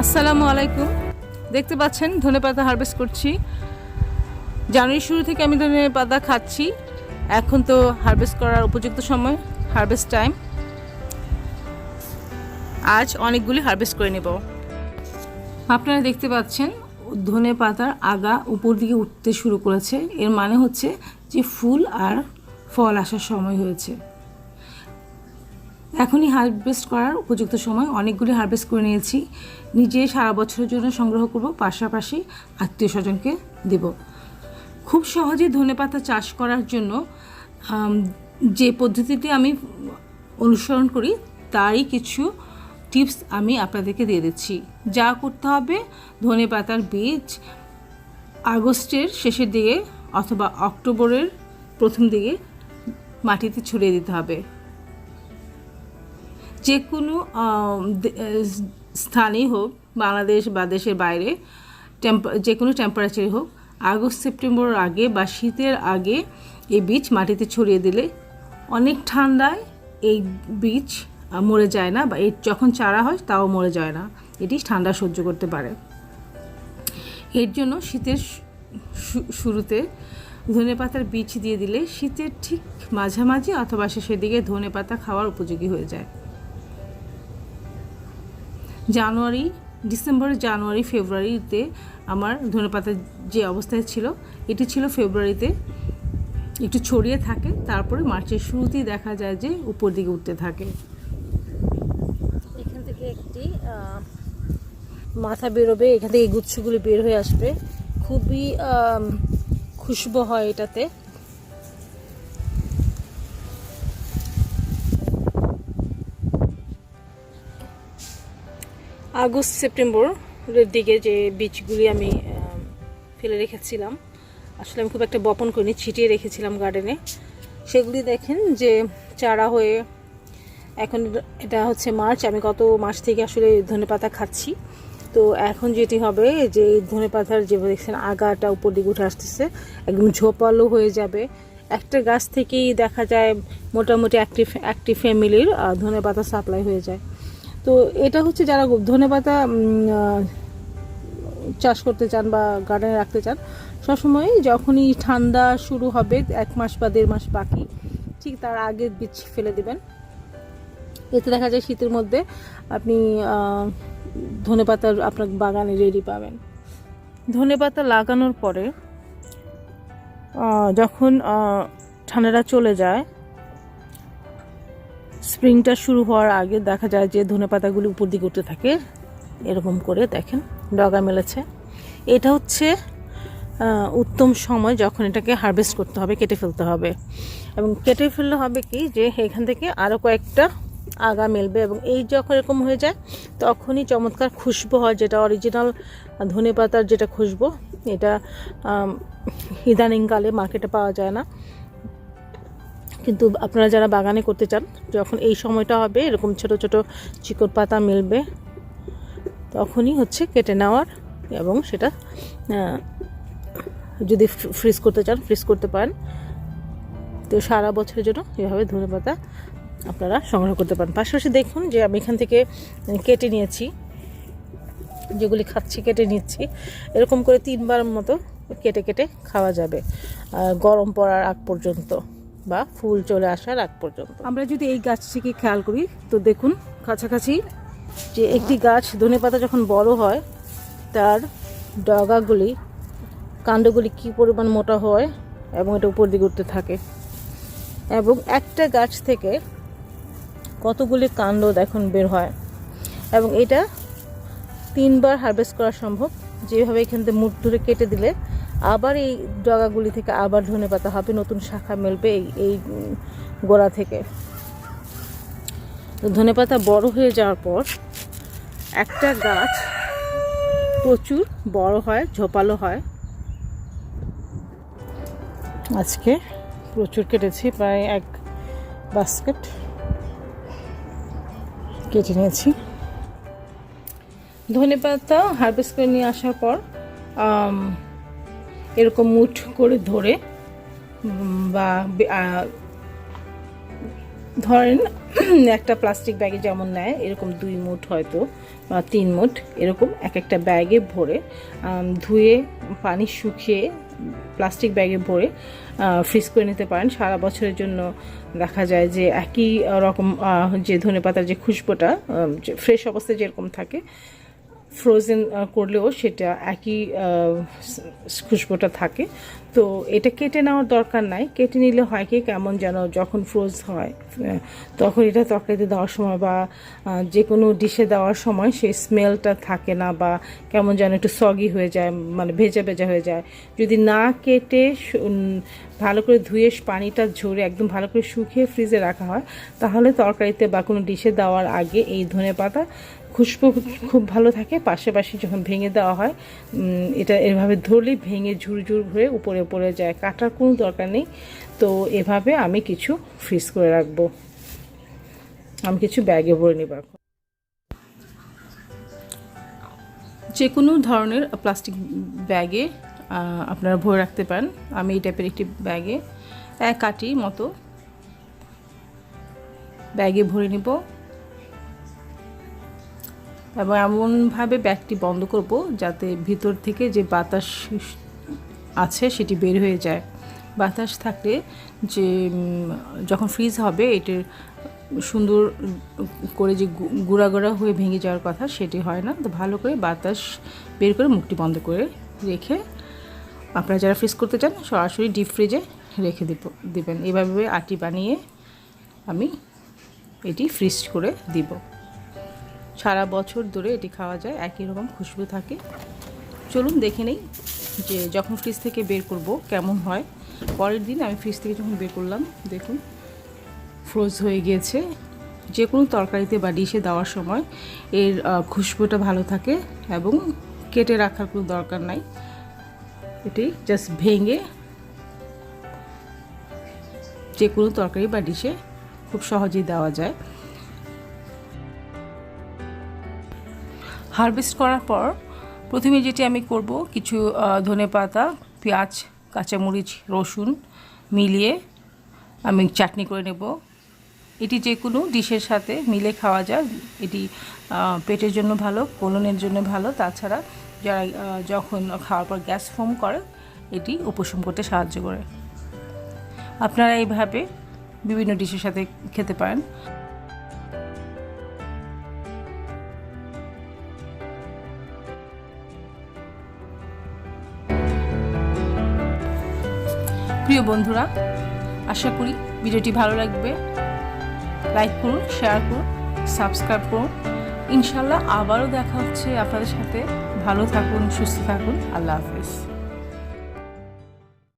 আসসালামু আলাইকুম। দেখতে পাচ্ছেন, ধনে পাতা হারভেস্ট করছি। জানুয়ারি শুরু থেকে আমি ধনে পাতা খাচ্ছি। এখন তো হারভেস্ট করার উপযুক্ত সময় হারভেস্ট টাইম আজ অনেকগুলি হারভেস্ট করে নেব। আপনারা দেখতে পাচ্ছেন, ধনে পাতার আগা উপর দিকে উঠতে শুরু করেছে। এর মানে হচ্ছে যে ফুল আর ফল আসার সময় হয়েছে। এখনই হারভেস্ট করার উপযুক্ত সময়। অনেকগুলি হারভেস্ট করে নিয়েছি। নিজে সারা বছরের জন্য সংগ্রহ করব, পাশাপাশি আত্মীয় স্বজনকে দেব। খুব সহজে ধনেপাতা চাষ করার জন্য যে পদ্ধতিটি আমি অনুসরণ করি, তারই কিছু টিপস আমি আপনাদেরকে দিয়ে দিচ্ছি। যা করতে হবে, ধনে পাতার বীজ আগস্টের শেষের দিকে অথবা অক্টোবরের প্রথম দিকে মাটিতে ছড়িয়ে দিতে হবে। যে কোনো স্থানেই হোক, বাংলাদেশ বা দেশের বাইরে যে কোনো টেম্পারেচারই হোক, আগস্ট সেপ্টেম্বর আগে বা শীতের আগে এই বীজ মাটিতে ছড়িয়ে দিলে অনেক ঠান্ডায় এই বীজ মরে যায় না বা এর যখন চারা হয় তাও মরে যায় না। এটি ঠান্ডা সহ্য করতে পারে। এর জন্য শীতের শুরুতে ধনে পাতার বীজ দিয়ে দিলে শীতের ঠিক মাঝামাঝি অথবা শেষের দিকে ধনে পাতা খাওয়ার উপযোগী হয়ে যায়। জানুয়ারি, ডিসেম্বর, জানুয়ারি, ফেব্রুয়ারিতে আমার ধনেপাতা যে অবস্থায় ছিল, এটি ছিল ফেব্রুয়ারিতে। একটু ছড়িয়ে থাকে, তারপরে মার্চের শুরুতেই দেখা যায় যে উপর দিকে উঠতে থাকে। এখান থেকে একটি মাথা বেরোবে, এখান থেকে গুচ্ছগুলি বের হয়ে আসবে। খুবই খুশবু হয় এটাতে। আগস্ট সেপ্টেম্বরের দিকে যে বীজগুলি আমি ফেলে রেখেছিলাম। আসলে আমি খুব একটা বপন করিনি, ছিটিয়ে রেখেছিলাম গার্ডেনে সেগুলি দেখেন যে চারা হয়ে এখন এটা হচ্ছে মার্চ, আমি গত মাস থেকে আসলে ধনে পাতা খাচ্ছি। তো এখন যেটি হবে যে ধনে পাতার যে দেখছেন আগাটা উপর দিকে উঠে আসতেছে, একদম ঝোপালো হয়ে যাবে। একটা গাছ থেকেই দেখা যায় মোটামুটি একটি একটি ফ্যামিলির ধনে পাতা সাপ্লাই হয়ে যায়। তো এটা হচ্ছে যারা ধনে পাতা চাষ করতে চান বা গার্ডেনে রাখতে চান সবসময় যখনই ঠান্ডা শুরু হবে, এক মাস বা দেড় মাস বাকি, ঠিক তার আগে বীজ ফেলে দেবেন। এতে দেখা যায় শীতের মধ্যে আপনি ধনে পাতার আপনার বাগানে রেডি পাবেন। ধনে পাতা লাগানোর পরে যখন ঠান্ডাটা চলে যায় স্প্রিংটা শুরু হওয়ার আগে দেখা যায় যে ধনে পাতাগুলি উপর দিকে উঠতে থাকে, এরকম করে দেখেন, ডগা মেলেছে। এটা হচ্ছে উত্তম সময় যখন এটাকে হারভেস্ট করতে হবে, কেটে ফেলতে হবে। এবং কেটে ফেললে হবে কি যে এখান থেকে আরও কয়েকটা আগা মেলবে এবং এই যখন এরকম হয়ে যায়, তখনই চমৎকার খুশবু হয় যেটা অরিজিনাল ধনে পাতার যেটা খুশবু, এটা ইদানিংকালে মার্কেটে পাওয়া যায় না। কিন্তু আপনারা যারা বাগানে করতে চান, যখন এই সময়টা হবে, এরকম ছোট ছোট চিকট পাতা মিলবে, তখনই হচ্ছে কেটে নেওয়ার এবং সেটা যদি ফ্রিজ করতে চান, ফ্রিজ করতে পারেন। তো সারা বছরের জন্য এভাবে ধনে পাতা আপনারা সংগ্রহ করতে পারেন। পাশাপাশি দেখুন যে আমি এখান থেকে কেটে নিয়েছি, যেগুলি খাচ্ছি, কেটে নিচ্ছি, এরকম করে তিনবার মতো কেটে কেটে খাওয়া যাবে গরম পড়ার আগ পর্যন্ত। বা ফুল চলে আসার আগ পর্যন্ত। আমরা যদি এই গাছটিকে খেয়াল করি, তো দেখুন কাছাকাছি যে একটি গাছ ধনেপাতা যখন বড় হয়, তার ডগাগুলি, কাণ্ডগুলি কী পরিমাণ মোটা হয় এবং এটা উপর দিকে উঠতে থাকে। এবং একটা গাছ থেকে কতগুলি কাণ্ড দেখুন বের হয়। এবং এটা তিনবার হারভেস্ট করা সম্ভব। যেভাবে এখান থেকে মুখ ধরে কেটে দিলে আবার এই ডগাগুলি থেকে আবার ধনে পাতা হবে, নতুন শাখা মেলবে এই এই গোড়া থেকে। তো ধনেপাতা বড় হয়ে যাওয়ার পর একটা গাছ প্রচুর বড় হয়, ঝোপালো হয়। আজকে প্রচুর কেটেছি, প্রায় এক বাস্কেট কেটে নিয়েছি। ধনে পাতা হারভেস্ট করে নিয়ে আসার পর এরকম মুঠ করে ধরে বা ধরেন একটা প্লাস্টিক ব্যাগে যেমন নেয়, এরকম দুই মুঠ হয়তো, বা তিন মুঠ, এরকম এক একটা ব্যাগে ভরে ধুয়ে, পানি শুকিয়ে প্লাস্টিক ব্যাগে ভরে ফ্রিজ করে নিতে পারেন। সারা বছরের জন্য দেখা যায় যে একই রকম যে ধনেপাতার যে খুশবোটা ফ্রেশ অবস্থায় যেরকম থাকে ফ্রোজেন করলেও সেটা একই খুশবোটা থাকে। তো এটা কেটে নেওয়ার দরকার নাই। কেটে নিলে হয় কি, কেমন যেন যখন ফ্রোজ হয় তখন এটা তরকারিতে দেওয়ার সময় বা যে কোনো ডিশে দেওয়ার সময় সেই স্মেলটা থাকে না বা কেমন যেন একটু সগি হয়ে যায় মানে ভেজা ভেজা হয়ে যায়। যদি না কেটে ভালো করে ধুয়ে পানিটা ঝরে একদম ভালো করে শুকিয়ে ফ্রিজে রাখা হয়, তাহলে তরকারিতে বা কোনো ডিশে দেওয়ার আগে এই ধনে পাতা খুশবু খুব ভালো থাকে পাশাপাশি যখন ভেঙে দেওয়া হয় এটা এভাবে ধরলেই ভেঙে ঝুর ঝুর হয়ে উপরে উপরে যায়, কাটার কোনো দরকার নেই। তো এভাবে আমি কিছু ফ্রিজ করে রাখব। আমি কিছু ব্যাগে ভরে নিব যে কোনো ধরনের প্লাস্টিক ব্যাগে আপনারা ভরে রাখতে পারেন। আমি এই টাইপের একটি ব্যাগে এক কাটি মতো ব্যাগে ভরে নিব। এবং এমনভাবে ব্যাগটি বন্ধ করব যাতে ভিতর থেকে যে বাতাস আছে সেটি বের হয়ে যায়। বাতাস থাকলে যে যখন ফ্রিজ হবে এটির সুন্দর করে যে গুঁড়া গুঁড়া হয়ে ভেঙে যাওয়ার কথা সেটি হয় না। তো ভালো করে বাতাস বের করে মুখটি বন্ধ করে রেখে আপনারা যারা ফ্রিজ করতে চান, সরাসরি ডিপ ফ্রিজে রেখে দিব, দেবেন। এভাবে আটি বানিয়ে আমি এটি ফ্রিজ করে দিব। সারা বছর ধরে এটি খাওয়া যায়, একই রকম খুশবু থাকে। চলুন দেখে নেই যে যখন ফ্রিজ থেকে বের করব কেমন হয়। পরের দিন আমি ফ্রিজ থেকে যখন বের করলাম, দেখুন ফ্রোজ হয়ে গিয়েছে। যে কোনো তরকারিতে বা ডিশে দেওয়ার সময় এর খুশবুটা ভালো থাকে এবং কেটে রাখার কোনো দরকার নাই। এটি জাস্ট ভেঙে যে কোনো তরকারি বা ডিশে খুব সহজেই দেওয়া যায়। হারভেস্ট করার পর প্রথমে যেটি আমি করব, কিছু ধনে পাতা, পেঁয়াজ, কাঁচামরিচ, রসুন মিলিয়ে আমি চাটনি করে নেব। এটি যে কোনো ডিশের সাথে মিলে খাওয়া যায়। এটি পেটের জন্য ভালো, কোলনের জন্য ভালো। তাছাড়া যারা যখন খাওয়ার পর গ্যাস ফর্ম করে, এটি উপশম করতে সাহায্য করে। আপনারা এইভাবে বিভিন্ন ডিশের সাথে খেতে পারেন। প্রিয় বন্ধুরা, আশা করি ভিডিওটি ভালো লাগবে। লাইক করুন শেয়ার করুন সাবস্ক্রাইব করুন। ইনশাল্লাহ আবারও দেখা হচ্ছে আপনাদের সাথে। ভালো থাকুন, সুস্থ থাকুন। আল্লাহ হাফেজ।